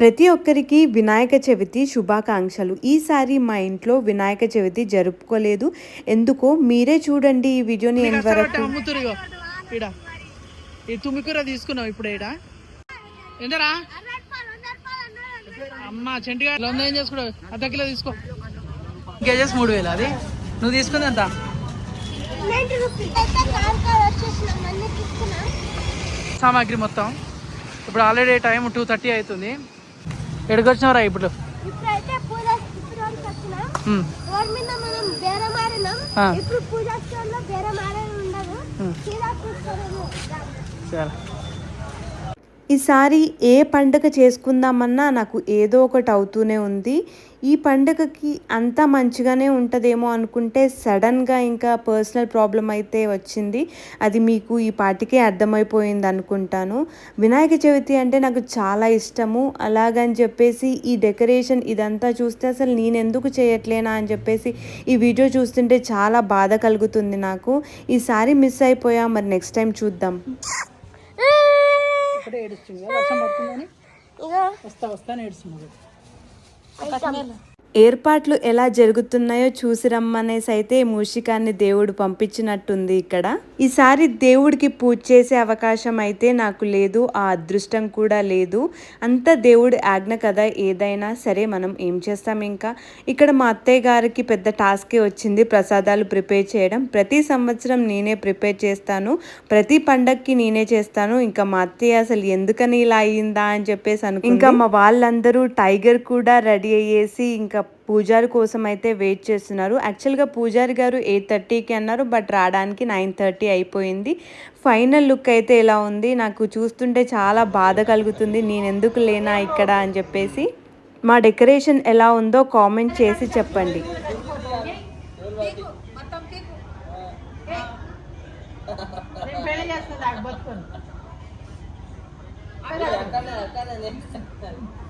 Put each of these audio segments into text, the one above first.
ప్రతి ఒక్కరికి వినాయక చవితి శుభాకాంక్షలు. ఈసారి మా ఇంట్లో వినాయక చవితి జరుపుకోలేదు. ఎందుకో మీరే చూడండి ఈ వీడియోని వరకు తీసుకున్నావు ఇప్పుడు ఎంతరా అమ్మ చెంటిగా వంద ఏం చేసుకో అర్ధ కిలో తీసుకో. కేజెస్ మూడు వేలు అది. నువ్వు తీసుకుంది ఎంత? సామాగ్రి మొత్తం. ఇప్పుడు ఆల్రెడీ టైం టూ థర్టీ అవుతుంది. ఎక్కడికి వచ్చినావురా ఇప్పుడు ఇప్పుడైతే ఈసారి ఏ పండుగ చేసుకుందామన్నా నాకు ఏదో ఒకటి అవుతూనే ఉంది. ఈ పండుగకి అంతా మంచిగానే ఉంటుందేమో అనుకుంటే సడన్గా ఇంకా పర్సనల్ ప్రాబ్లం అయితే వచ్చింది. అది మీకు ఈ పాటికే అర్థమైపోయింది అనుకుంటాను. వినాయక చవితి అంటే నాకు చాలా ఇష్టము. అలాగని చెప్పేసి ఈ డెకరేషన్ ఇదంతా చూస్తే అసలు నేను ఎందుకు చేయట్లేనా అని చెప్పేసి ఈ వీడియో చూస్తుంటే చాలా బాధ కలుగుతుంది నాకు. ఈసారి మిస్ అయిపోయా మరి నెక్స్ట్ టైం చూద్దాం. ఒకటే ఏడుస్తుంది వర్షం పడుతుందని ఇగో వస్తా వస్తాను ఏడుస్తుంది ఏర్పాట్లు ఎలా జరుగుతున్నాయో చూసి రమ్మనేసి అయితే మూషికాన్ని దేవుడు పంపించినట్టుంది ఇక్కడ. ఈసారి దేవుడికి పూజ చేసే అవకాశం అయితే నాకు లేదు ఆ అదృష్టం కూడా లేదు. అంత దేవుడి ఆజ్ఞ కదా ఏదైనా సరే మనం ఏం చేస్తాం ఇంకా? ఇక్కడ మా అత్తయ్య గారికి పెద్ద టాస్కే వచ్చింది ప్రసాదాలు ప్రిపేర్ చేయడం. ప్రతి సంవత్సరం నేనే ప్రిపేర్ చేస్తాను ప్రతి పండక్కి నేనే చేస్తాను. ఇంకా మా అత్తయ్య అసలు ఎందుకని ఇలా అయ్యిందా అని చెప్పేసి అను ఇంకా మా వాళ్ళందరూ టైగర్ కూడా రెడీ అయ్యేసి ఇంకా పూజారి కోసం అయితే వెయిట్ చేస్తున్నారు. యాక్చువల్గా పూజారి గారు ఎయిట్ థర్టీకి అన్నారు బట్ రావడానికి నైన్ థర్టీ అయిపోయింది. ఫైనల్ లుక్ అయితే ఇలా ఉంది? నాకు చూస్తుంటే చాలా బాధ కలుగుతుంది. నేను ఎందుకు లేనా ఇక్కడ అని చెప్పేసి. మా డెకరేషన్ ఎలా ఉందో కామెంట్ చేసి చెప్పండి. నేను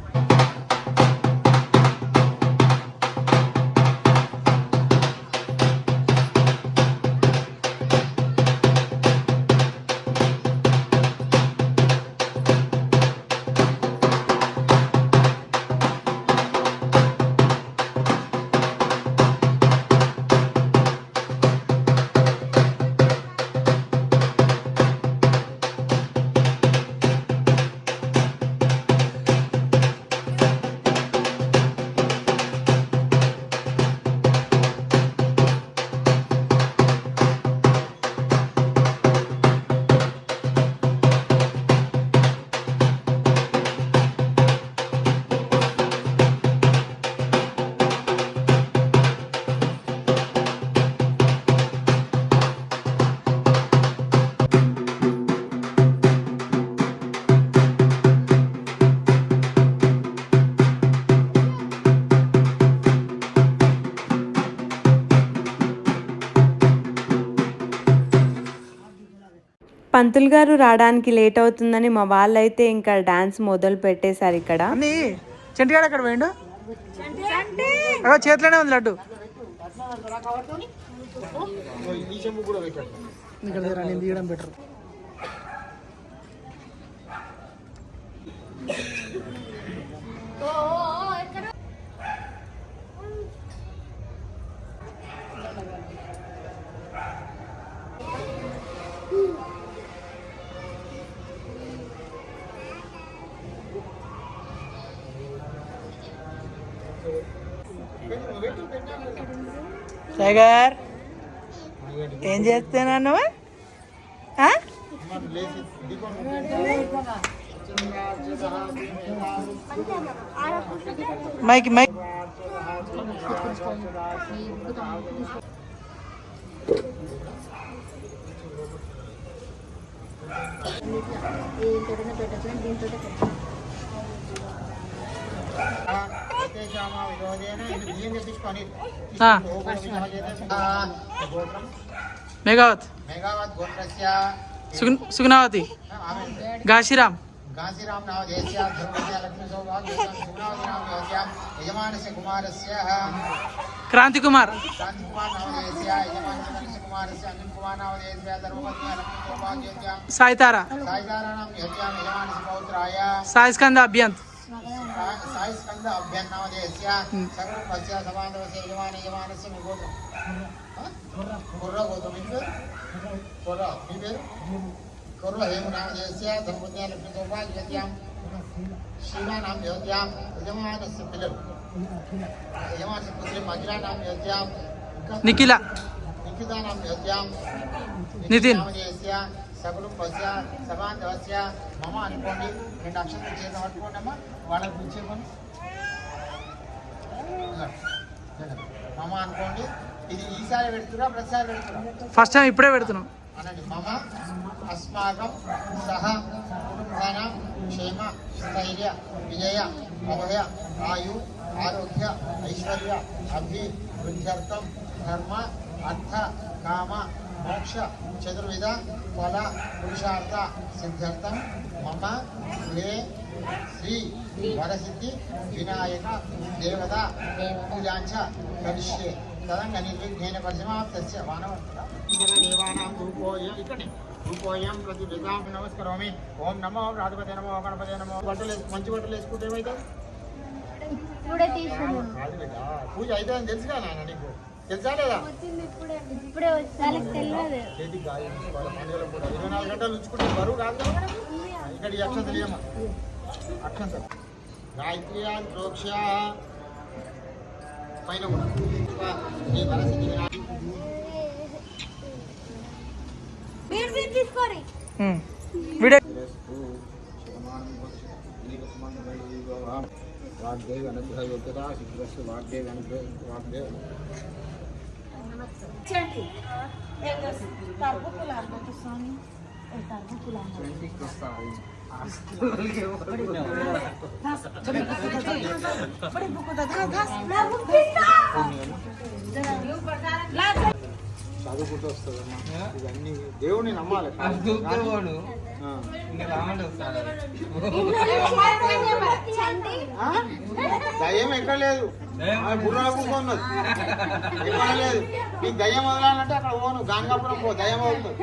పంతులు గారు రావడానికి లేట్ అవుతుందని మా వాళ్ళైతే ఇంకా డాన్స్ మొదలు పెట్టేశారు ఇక్కడ. చెంటిగాడు అక్కడ పోయిండు? అగో చేతిలోనే ఉంది లడ్డు. బెటర్ టైగర్ ఏం చేస్తున్నాను? ఆ? Mike mike. ఆ, మేఘావత్ దీంతో పెట్టాలి. సుగ్ సుగుణావతి గాశిరామ్ काशीराम नामधेयस्य ध्रुवस्य लक्ष्मी सौभाग्यस्य सुनावति नामधेयस्य यजमानस्य कुमारस्य క్రాంతి కుమార్ शान्तिकुमार नामधेयस्य यजमानस्य मनुष्यकुमारस्य अनिलकुमार नामधेयस्य धर्मपत्नी लक्ष्मी सौभाग्यस्य సాయితారా साईदाराणां यज्ञां यजमानस्य पौत्राय साई स्कंद अभ्यान नाव देस्या सर्व पश्या समाधवस्य यजमान यजमानस्य मी गोत्र कुर्र गोत्र मी पेर कुर्र मी पेर कुर्र हेम नाम देस्या धर्मज्ञा लक्ष्मी गोपाल यत्याम शीला नाम यत्याम यजमानस्य पिलर यजमानस्य पुत्री मजिरा नाम यत्याम निकिला निकिता नाम यत्याम नितिन नाम देस्या సకుటుంబస్య సమాధవస్య మమ అనుకోండి. రెండు అక్షరం చేత పట్టుకోండి అమ్మా వాళ్ళకి పిలిచేపని మమ అనుకోండి. ఇది ఈసారి పెడుతురా ప్రతిసారి పెడుతురా? ఫస్ట్ టైం ఇప్పుడే పెడుతున్నాం. అనండి. మమ అస్మాకం సహ కుటుంబానాం క్షేమ స్థైర్య విజయ అభయ ఆయు ఆరోగ్య ఐశ్వర్య అభివృద్ధ్యర్థం ధర్మ అర్థ కామ మోక్ష చతుర్విధ ఫల పురుషార్థ సిద్ధ్యర్థం మమ గృహే శ్రీ వరసిద్ధి వినాయక దేవత పూజాంచ కరిష్యే తదంగ నిర్విఘ్నేన పరిసమాప్తస్య మానవంతుడా దేవానాం రూపోయం ఇక్కడే. రూపోయం ప్రతి విధాం నమస్కరోమి. ఓం నమో రాధిపతి నమో గణపతి నమో. బట్టలు మంచి బట్టలు వేసుకుంటే బిడ్డ పూజ అయితే అని తెలుసుగా నాయన నీకు. తెలుసా లేదా? ఇప్పుడే ఇరవై నాలుగు గంటలు ఉంచుకుంటే బరువు కాదు? ఇక్కడ గాయత్రి ప్రోక్ష పైన కూడా. वाग्देव अनुग्रह योग्यता शीघ्रस्य वाग्देव अनुग्रह वाग्देव बड़े बुक दादा घास ला बुक ला చదువుకుంటూ వస్తుందమ్మా ఇవన్నీ దేవుని నమ్మాలి? దయ్యం ఎక్కడ లేదు. బుర్రలో కూర్చున్నది ఎక్కడ లేదు. నీకు దయ్యం వదలాలంటే అక్కడ పోను. గాంగాపురం పో. దయ్యం అవుతుంది.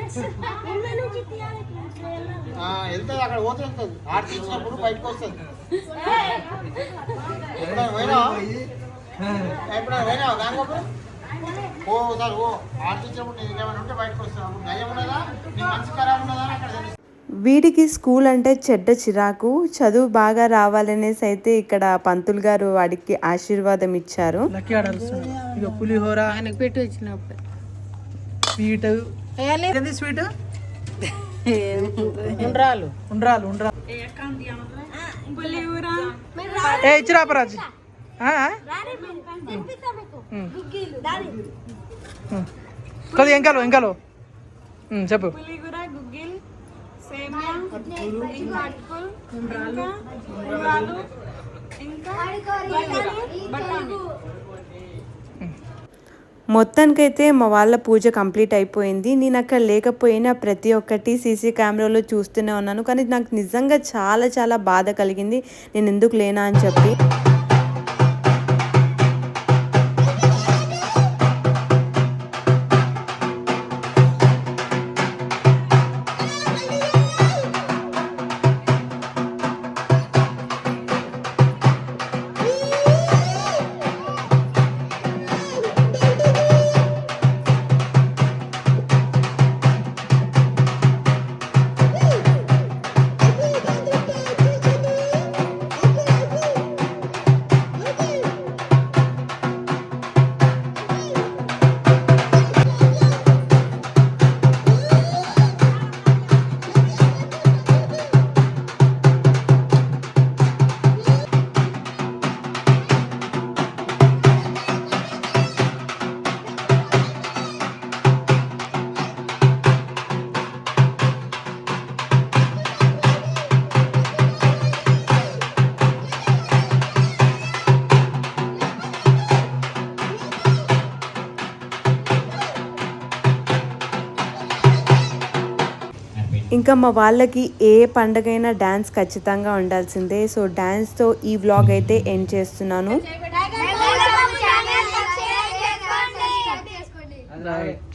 వెళ్తుంది. అక్కడ పోతే వెళ్తుంది. ఇచ్చినప్పుడు బయటకు వస్తుంది. ఎప్పుడైనా పోయినావా? ఎప్పుడైనా పోయినావా గాంగాపురం ఓ సార్ ఓ ఆర్టి ఇచ్చినప్పుడు నీకు ఏమైనా ఉంటే బయటకు వస్తుంది అప్పుడు దయ్యం ఉన్నదా? నీ మనసు ఖరాబ్ ఉన్నదా అని అక్కడ తెలుస్తుంది వీడికి స్కూల్ అంటే చెడ్డ చిరాకు. చదువు బాగా రావాలనేసి అయితే ఇక్కడ పంతులు గారు వాడికి ఆశీర్వాదం ఇచ్చారు. లక్కీ ఆడలుస్తున్నాడు ఇక పులిహోర. ఆయనకు పెట్టి వచ్చినప్పుడు స్వీట్. ఏంది స్వీట్? ఉండ్రాలు. ఉండ్రాలు ఉండ్రాలు. ఏ కొద్దిగా ఎంకాలో ఎంకాలో చెప్పు. మొత్తానికైతే మా వాళ్ళ పూజ కంప్లీట్ అయిపోయింది. నేను అక్కడ లేకపోయినా ప్రతి ఒక్కటి సీసీ కెమెరాలో చూస్తూనే ఉన్నాను. కానీ నాకు నిజంగా చాలా చాలా బాధ కలిగింది. నేను ఎందుకు లేనా అని చెప్పి. ఇంకా మా వాళ్ళకి ఏ పండగైనా డ్యాన్స్ ఖచ్చితంగా ఉండాల్సిందే సో డ్యాన్స్తో ఈ వ్లాగ్ అయితే ఎండ్ చేస్తున్నాను రైట్